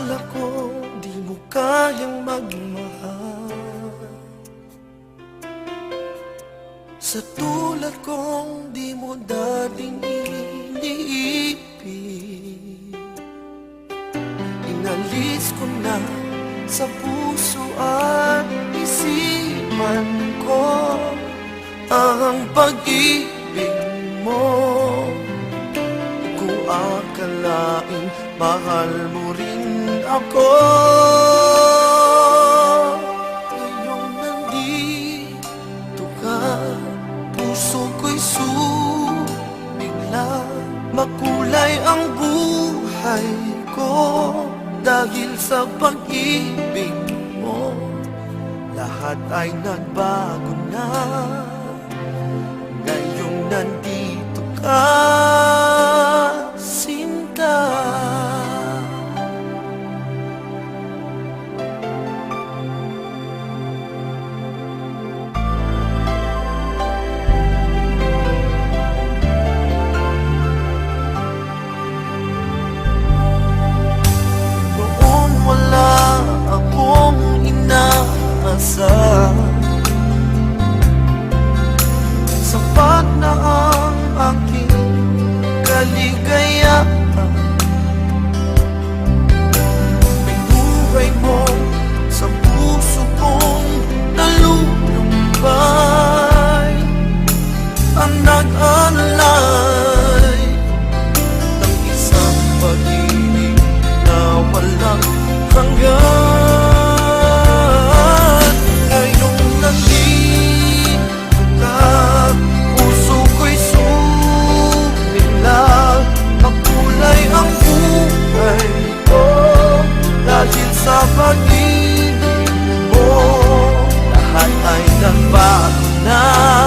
Akala ko di mo kayang magmahal Sa tulad kong di mo dating iniipin Inalis ko na sa puso at isipan ko Ang pag-ibig mo akalain mahal mo rin ako. Ngayong nandito ka Puso ko'y sumigla Makulay ang buhay ko. Dahil sa pag-ibig mo Lahat ay nagbago na pag-ibig mo. Lahat ay nagbago na